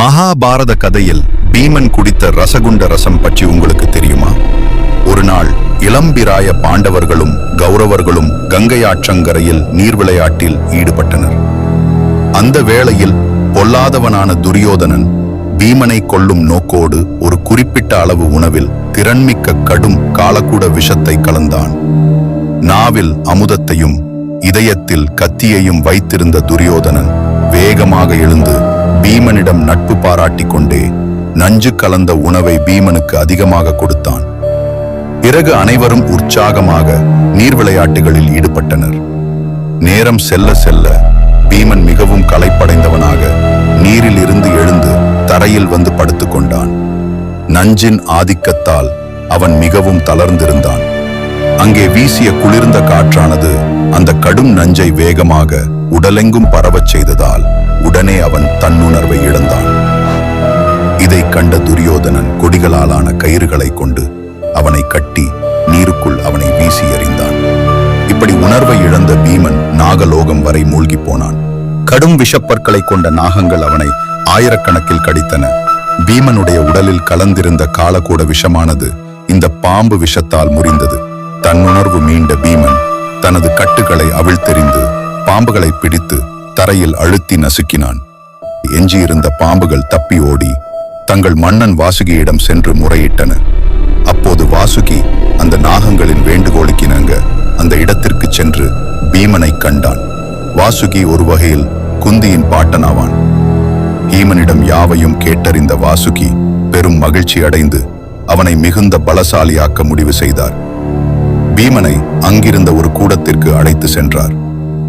மகாபாரத கதையில் பீமன் குடித்த ரசகுண்ட ரசம் பற்றி உங்களுக்கு தெரியுமா? ஒரு நாள் இளம்பிராய பாண்டவர்களும் கௌரவர்களும் கங்கை ஆற்றங்கரையில் நீர் விளையாட்டில் ஈடுபட்டனர். அந்த வேளையில் பொல்லாதவனான துரியோதனன் பீமனை கொல்லும் நோக்கோடு ஒரு குறிப்பிட்ட அளவு உணவில் திறன்மிக்க கடும் காலக்கூட விஷத்தை கலந்தான். நாவில் அமுதத்தையும் இதயத்தில் கத்தியையும் வைத்திருந்த துரியோதனன் வேகமாக எழுந்து பீமனிடம் நட்பு பாராட்டி கொண்டே நஞ்சு கலந்த உணவை பீமனுக்கு அதிகமாக கொடுத்தான். பிறகு அனைவரும் உற்சாகமாக நீர் விளையாட்டுகளில் ஈடுபட்டனர். நேரம் செல்ல செல்ல பீமன் மிகவும் களைப்படைந்தவனாக நீரில் இருந்து எழுந்து தரையில் வந்து படுத்துக்கொண்டான் நஞ்சின் ஆதிக்கத்தால் அவன் மிகவும் தளர்ந்திருந்தான். அங்கே வீசிய குளிர்ந்த காற்றானது அந்த கடும் நஞ்சை வேகமாக உடலெங்கும் பரவச் செய்ததால் உடனே அவன் தன்னுணர்வை இழந்தான். இதை கண்ட துரியோதனன் கொடிகளாலான கயிறுகளை கொண்டு அவனை கட்டி நீருக்குள் அவனை வீசி எறிந்தான். இப்படி உணர்வை இழந்த பீமன் நாகலோகம் வரை மூழ்கி போனான். கடும் விஷப்பற்களை கொண்ட நாகங்கள் அவனை ஆயிரக்கணக்கில் கடித்தன. பீமனுடைய உடலில் கலந்திருந்த காலக்கூட விஷமானது இந்த பாம்பு விஷத்தால் முறிந்தது. தன்னுணர்வு மீண்ட பீமன் தனது கட்டுகளை அவிழ்த்தெறிந்து பாம்புகளை பிடித்து தரையில் அழுத்தி நசுக்கினான். எஞ்சியிருந்த பாம்புகள் தப்பி ஓடி தங்கள் மன்னன் வாசுகியிடம் சென்று முறையிட்டன. அப்போது வாசுகி அந்த நாகங்களின் வேண்டுகோளுக்கிணங்க அந்த இடத்திற்கு சென்று பீமனை கண்டான். வாசுகி ஒரு வகையில் குந்தியின் பாட்டனாவான். பீமனிடம் யாவையும் கேட்டறிந்த வாசுகி பெரும் மகிழ்ச்சி அடைந்து அவனை மிகுந்த பலசாலியாக்க முடிவு செய்தார். பீமனை அங்கிருந்த ஒரு கூடத்திற்கு அழைத்து சென்றார்.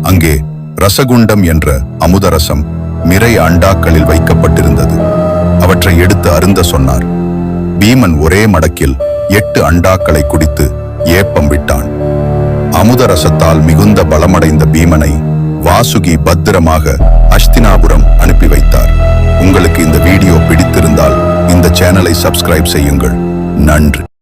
அங்கே ரசகுண்டம் என்ற அமுதரசம் மிரை அண்டாக்களில் வைக்கப்பட்டிருந்தது. அவற்றை எடுத்து அருந்த சொன்னார். பீமன் ஒரே மடக்கில் எட்டு அண்டாக்களை குடித்து ஏப்பம் விட்டான். அமுதரசத்தால் மிகுந்த பலமடைந்த பீமனை வாசுகி பத்திரமாக அஸ்தினாபுரம் அனுப்பி வைத்தார். உங்களுக்கு இந்த வீடியோ பிடித்திருந்தால் இந்த சேனலை சப்ஸ்கிரைப் செய்யுங்கள். நன்றி.